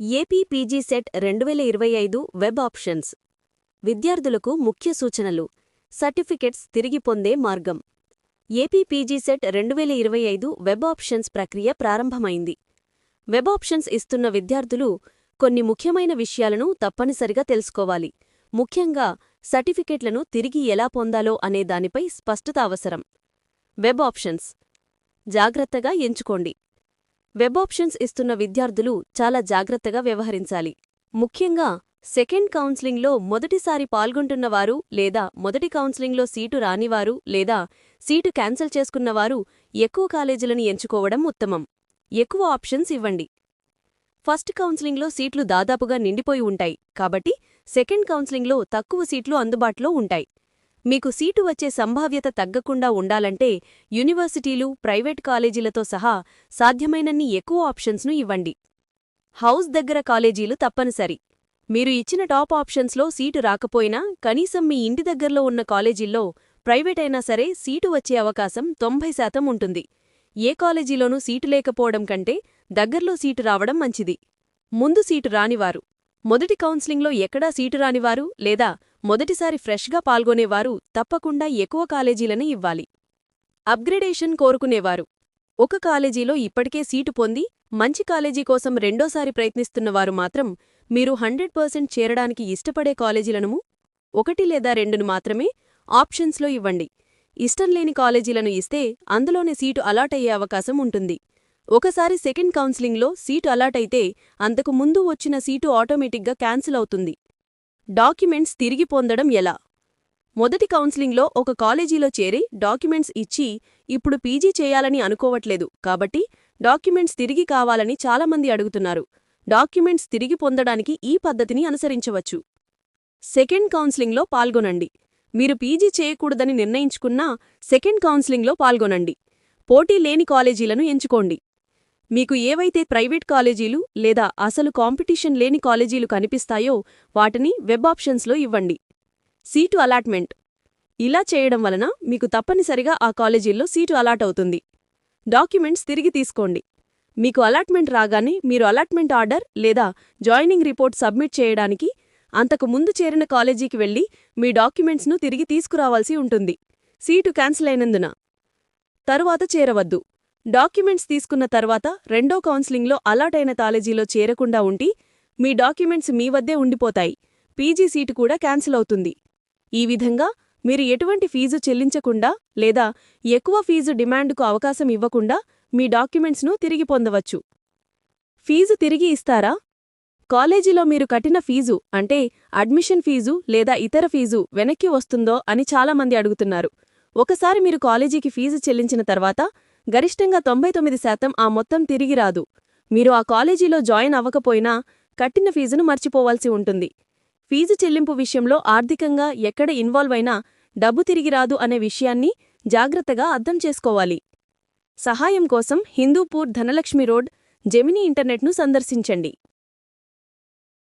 AP PG set రెండు వేల ఇరవై ఐదు వెబ్ ఆప్షన్స్. విద్యార్థులకు ముఖ్య సూచనలు. సర్టిఫికెట్స్ తిరిగి పొందే మార్గం. ఏపీ పీజీ సెట్ రెండు వేల ఇరవై ఐదు వెబ్ ఆప్షన్స్ ప్రక్రియ ప్రారంభమైంది. వెబ్ ఆప్షన్స్ ఇస్తున్న విద్యార్థులు కొన్ని ముఖ్యమైన విషయాలను తప్పనిసరిగా తెలుసుకోవాలి. ముఖ్యంగా సర్టిఫికెట్లను తిరిగి ఎలా పొందాలో అనే దానిపై స్పష్టత అవసరం. Web options. జాగ్రత్తగా ఎంచుకోండి. వెబ్ ఆప్షన్స్ ఇస్తున్న విద్యార్థులు చాలా జాగ్రత్తగా వ్యవహరించాలి. ముఖ్యంగా సెకండ్ కౌన్సిలింగ్లో మొదటిసారి పాల్గొంటున్నవారు లేదా మొదటి కౌన్సిలింగ్లో సీటు రానివారు లేదా సీటు క్యాన్సిల్ చేసుకున్నవారు ఎక్కువ కాలేజీలను ఎంచుకోవడం ఉత్తమం. ఎక్కువ ఆప్షన్స్ ఇవ్వండి. ఫస్ట్ కౌన్సిలింగ్లో సీట్లు దాదాపుగా నిండిపోయి ఉంటాయి. కాబట్టి సెకండ్ కౌన్సిలింగ్లో తక్కువ సీట్లు అందుబాటులో ఉంటాయి. మీకు సీటు వచ్చే సంభావ్యత తగ్గకుండా ఉండాలంటే యూనివర్సిటీలు ప్రైవేట్ కాలేజీలతో సహా సాధ్యమైనన్ని ఎక్కువ ఆప్షన్స్ను ఇవ్వండి. హౌస్ దగ్గర కాలేజీలు తప్పనిసరి. మీరు ఇచ్చిన టాప్ ఆప్షన్స్లో సీటు రాకపోయినా కనీసం మీ ఇంటి దగ్గరలో ఉన్న కాలేజీల్లో ప్రైవేట్ అయినా సరే సీటు వచ్చే అవకాశం తొంభై శాతం ఉంటుంది. ఏ కాలేజీలోనూ సీటు లేకపోవడం కంటే దగ్గర్లో సీటు రావడం మంచిది. ముందు సీటు రానివారు. మొదటి కౌన్సిలింగ్లో ఎక్కడా సీటు రానివారు లేదా మొదటిసారి ఫ్రెష్గా పాల్గొనేవారు తప్పకుండా ఎక్కువ కాలేజీలను ఇవ్వాలి. అప్గ్రేడేషన్ కోరుకునేవారు. ఒక కాలేజీలో ఇప్పటికే సీటు పొంది మంచి కాలేజీ కోసం రెండోసారి ప్రయత్నిస్తున్నవారు మాత్రం మీరు హండ్రెడ్ పర్సెంట్ చేరడానికి ఇష్టపడే కాలేజీలను ఒకటి లేదా రెండును మాత్రమే ఆప్షన్స్లో ఇవ్వండి. ఇష్టం లేని కాలేజీలను ఇస్తే అందులోనే సీటు అలాట్ అయ్యే అవకాశం ఉంటుంది. ఒకసారి సెకండ్ కౌన్సిలింగ్లో సీటు అలాట్ అయితే అంతకు ముందు వచ్చిన సీటు ఆటోమేటిక్గా క్యాన్సిల్ అవుతుంది. డాక్యుమెంట్స్ తిరిగి పొందడం ఎలా? మొదటి కౌన్సిలింగ్లో ఒక కాలేజీలో చేరి డాక్యుమెంట్స్ ఇచ్చి ఇప్పుడు పీజీ చేయాలని అనుకోవట్లేదు కాబట్టి డాక్యుమెంట్స్ తిరిగి కావాలని చాలామంది అడుగుతున్నారు. డాక్యుమెంట్స్ తిరిగి పొందడానికి ఈ పద్ధతిని అనుసరించవచ్చు. సెకండ్ కౌన్సిలింగ్లో పాల్గొనండి. మీరు పీజీ చేయకూడదని నిర్ణయించుకున్నా సెకండ్ కౌన్సిలింగ్లో పాల్గొనండి. పోటీ లేని కాలేజీలను ఎంచుకోండి. మీకు ఏవైతే ప్రైవేట్ కాలేజీలు లేదా అసలు కాంపిటీషన్ లేని కాలేజీలు కనిపిస్తాయో వాటిని వెబ్ ఆప్షన్స్లో ఇవ్వండి. Seat allotment. ఇలా చేయడం వలన మీకు తప్పనిసరిగా ఆ కాలేజీల్లో సీటు అలాట్ అవుతుంది. డాక్యుమెంట్స్ తిరిగి తీసుకోండి. మీకు అలాట్మెంట్ రాగానే మీరు అలాట్మెంట్ ఆర్డర్ లేదా జాయినింగ్ రిపోర్ట్ సబ్మిట్ చేయడానికి అంతకు ముందు చేరిన కాలేజీకి వెళ్ళి మీ డాక్యుమెంట్స్ను తిరిగి తీసుకురావాల్సి ఉంటుంది. సీటు క్యాన్సిల్ అయినందున. తరువాత చేరవద్దు. డాక్యుమెంట్స్ తీసుకున్న తర్వాత రెండో కౌన్సిలింగ్లో అలాటైన అయిన కాలేజీలో చేరకుండా ఉండి మీ డాక్యుమెంట్స్ మీ వద్దే ఉండిపోతాయి. పీజీ సీటు కూడా క్యాన్సిల్ అవుతుంది. ఈ విధంగా మీరు ఎటువంటి ఫీజు చెల్లించకుండా లేదా ఎక్కువ ఫీజు డిమాండ్కు అవకాశం ఇవ్వకుండా మీ డాక్యుమెంట్స్ను తిరిగి పొందవచ్చు. ఫీజు తిరిగి ఇస్తారా? కాలేజీలో మీరు కట్టిన ఫీజు అంటే అడ్మిషన్ ఫీజు లేదా ఇతర ఫీజు వెనక్కి వస్తుందో అని చాలామంది అడుగుతున్నారు. ఒకసారి మీరు కాలేజీకి ఫీజు చెల్లించిన తర్వాత గరిష్టంగా తొంభై తొమ్మిది శాతం ఆ మొత్తం తిరిగి రాదు. మీరు ఆ కాలేజీలో జాయిన్ అవ్వకపోయినా కట్టిన ఫీజును మర్చిపోవాల్సి ఉంటుంది. ఫీజు చెల్లింపు విషయంలో ఆర్థికంగా ఎక్కడ ఇన్వాల్వ్ అయినా డబ్బు తిరిగి రాదు అనే విషయాన్ని జాగ్రత్తగా అర్థం చేసుకోవాలి. సహాయం కోసం హిందూపూర్ ధనలక్ష్మి రోడ్ జెమినీ ఇంటర్నెట్ను సందర్శించండి.